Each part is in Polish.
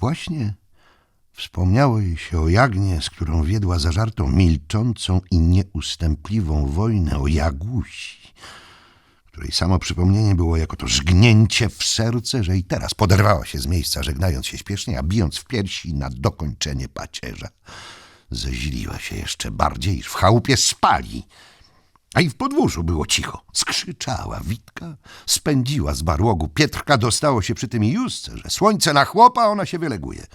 Właśnie wspomniało jej się o Jagnie, z którą wiedła zażartą, milczącą i nieustępliwą wojnę, o Jagusi, której samo przypomnienie było jako to żgnięcie w serce, że i teraz poderwała się z miejsca, żegnając się śpiesznie, a bijąc w piersi na dokończenie pacierza. Zeźliła się jeszcze bardziej, iż w chałupie spali. A i w podwórzu było cicho. Skrzyczała Witka, spędziła z barłogu. Pietrka dostało się przy tym i że słońce na chłopa, ona się wyleguje.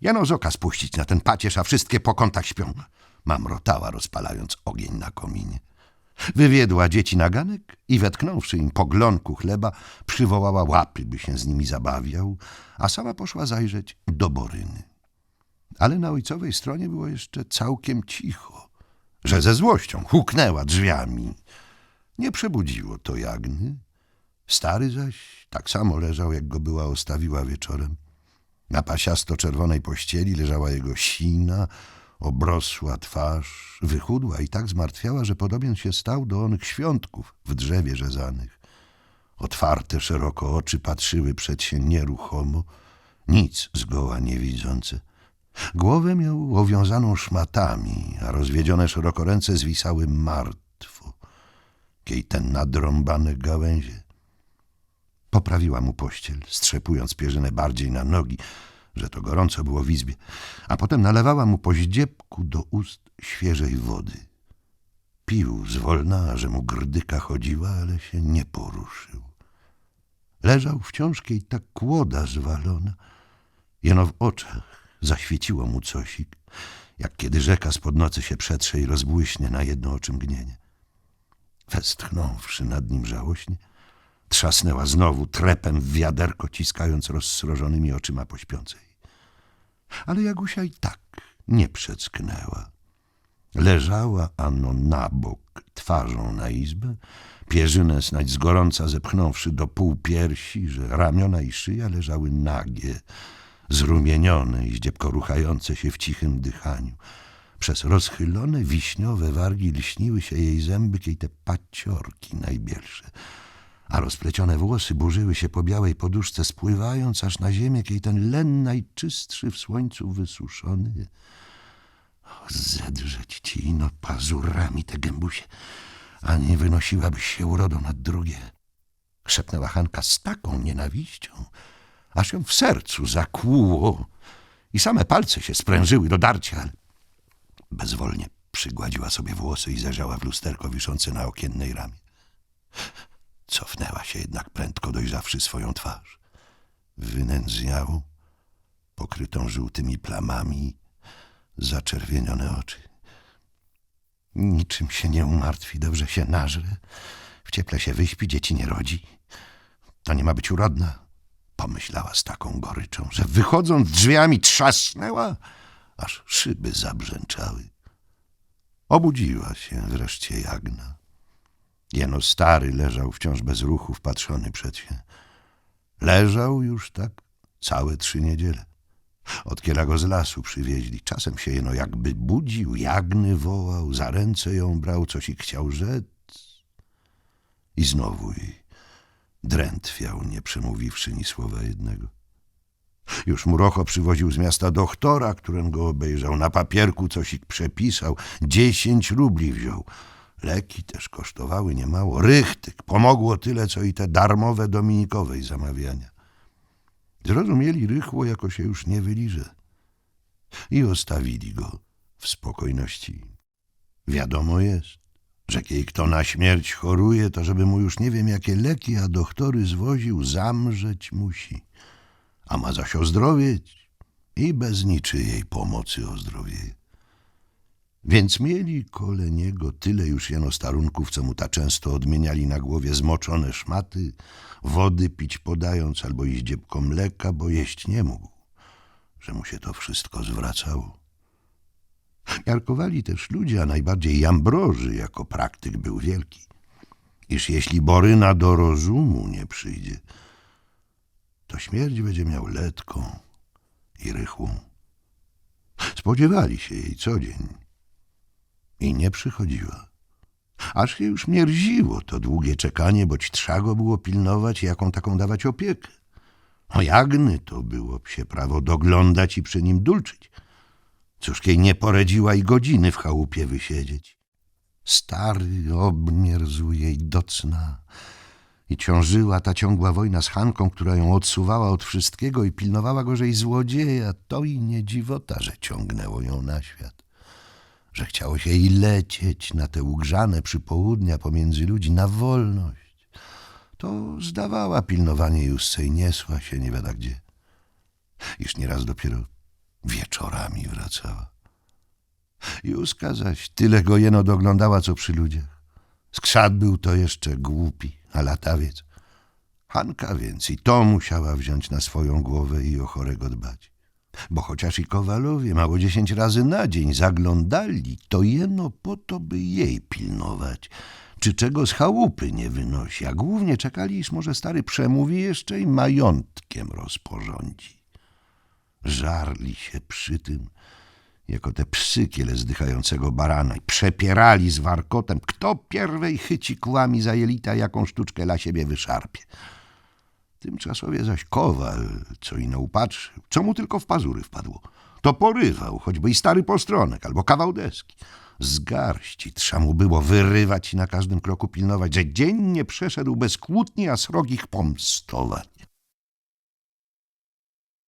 Jeno z oka spuścić na ten pacierz, a wszystkie po kątach śpią. Mamrotała, rozpalając ogień na kominie. Wywiedła dzieci na ganek i wetknąwszy im po glonku chleba, przywołała łapy, by się z nimi zabawiał, a sama poszła zajrzeć do Boryny. Ale na ojcowej stronie było jeszcze całkiem cicho, że ze złością huknęła drzwiami. Nie przebudziło to Jagny. Stary zaś tak samo leżał, jak go była ostawiła wieczorem. Na pasiasto-czerwonej pościeli leżała jego sina, obrosła twarz, wychudła i tak zmartwiała, że podobien się stał do onych świątków w drzewie rzezanych. Otwarte szeroko oczy patrzyły przed się nieruchomo, nic zgoła nie widzące. Głowę miał owiązaną szmatami, a rozwiedzione szeroko ręce zwisały martwo, kiej ten nadrąbane gałęzie. Poprawiła mu pościel, strzepując pierzynę bardziej na nogi, że to gorąco było w izbie, a potem nalewała mu po ździebku do ust świeżej wody. Pił zwolna, że mu grdyka chodziła, ale się nie poruszył. Leżał wciąż kiej ta kłoda zwalona, jeno w oczach zaświeciło mu cosik, jak kiedy rzeka spod nocy się przetrze i rozbłyśnie na jedno oczy mgnienie. Westchnąwszy nad nim żałośnie, trzasnęła znowu trepem w wiaderko, ciskając rozsrożonymi oczyma po śpiącej. Ale Jagusia i tak nie przecknęła. Leżała ano na bok, twarzą na izbę, pierzynę snać z gorąca zepchnąwszy do pół piersi, że ramiona i szyja leżały nagie, zrumienione i zdziebko ruchające się w cichym dychaniu. Przez rozchylone wiśniowe wargi lśniły się jej zęby, kiej te paciorki najbielsze – a rozplecione włosy burzyły się po białej poduszce, spływając aż na ziemię, kiej ten len najczystszy w słońcu wysuszony. O, zedrzeć ci ino pazurami te gębusie, a nie wynosiłabyś się urodą nad drugie. Szepnęła Hanka z taką nienawiścią, aż ją w sercu zakłuło i same palce się sprężyły do darcia, ale bezwolnie przygładziła sobie włosy i zajrzała w lusterko wiszące na okiennej ramie. Cofnęła się jednak prędko, dojrzawszy swoją twarz. Wynędzniałą, pokrytą żółtymi plamami, zaczerwienione oczy. Niczym się nie umartwi, dobrze się nażre, w cieple się wyśpi, dzieci nie rodzi. To nie ma być urodna, pomyślała z taką goryczą, że wychodząc drzwiami trzasnęła, aż szyby zabrzęczały. Obudziła się wreszcie Jagna. Jeno stary leżał wciąż bez ruchu, wpatrzony przed się. Leżał już tak całe trzy niedziele. Od kiera go z lasu przywieźli. Czasem się jeno jakby budził, jagny wołał, za ręce ją brał, coś i chciał rzec. I znowu jej drętwiał, nie przemówiwszy ni słowa jednego. Już Murocho przywoził z miasta doktora, którym go obejrzał. Na papierku coś ich przepisał. Dziesięć rubli wziął. Leki też kosztowały niemało. Rychtyk pomogło tyle, co i te darmowe dominikowej zamawiania. Zrozumieli rychło, jako się już nie wyliże. I ostawili go w spokojności. Wiadomo jest, że kiedy kto na śmierć choruje, to żeby mu już nie wiem jakie leki, a doktory zwoził, zamrzeć musi. A ma zaś ozdrowieć i bez niczyjej pomocy ozdrowieje. Więc mieli kole niego tyle już jeno starunków, co mu ta często odmieniali na głowie zmoczone szmaty, wody pić podając albo iść dziebko mleka, bo jeść nie mógł, że mu się to wszystko zwracało. Miarkowali też ludzie, a najbardziej Jambroży jako praktyk był wielki, iż jeśli Boryna do rozumu nie przyjdzie, to śmierć będzie miał letką i rychłą. Spodziewali się jej co dzień i nie przychodziła. Aż się już mierziło to długie czekanie, boć trzeba go było pilnować i jaką taką dawać opiekę. O Jagny to było psie prawo doglądać i przy nim dulczyć. Cóż jej nie poradziła i godziny w chałupie wysiedzieć. Stary obmierzł jej do cna i ciążyła ta ciągła wojna z Hanką, która ją odsuwała od wszystkiego i pilnowała gorzej złodzieja. To i nie dziwota, że ciągnęło ją na świat. Że chciało się jej lecieć na te ugrzane przypołudnia pomiędzy ludzi, na wolność. To zdawała pilnowanie Jusce i niesła się nie wiada gdzie. Iż nieraz dopiero wieczorami wracała. Juska zaś tyle go jeno doglądała, co przy ludziach. Skrzat był to jeszcze głupi, a latawiec. Hanka więc i to musiała wziąć na swoją głowę i o chorego dbać. Bo chociaż i kowalowie mało dziesięć razy na dzień zaglądali, to jeno po to, by jej pilnować. Czy czego z chałupy nie wynosi, a głównie czekali, iż może stary przemówi jeszcze i majątkiem rozporządzi. Żarli się przy tym, jako te psy kiele zdychającego barana i przepierali z warkotem, kto pierwej chyci kłami za jelita, jaką sztuczkę dla siebie wyszarpie. Tymczasowie zaś kowal, co ino upatrzył, co mu tylko w pazury wpadło, to porywał, choćby i stary postronek albo kawał deski. Z garści trza mu było wyrywać i na każdym kroku pilnować, że dzień nie przeszedł bez kłótni, a srogich pomstować.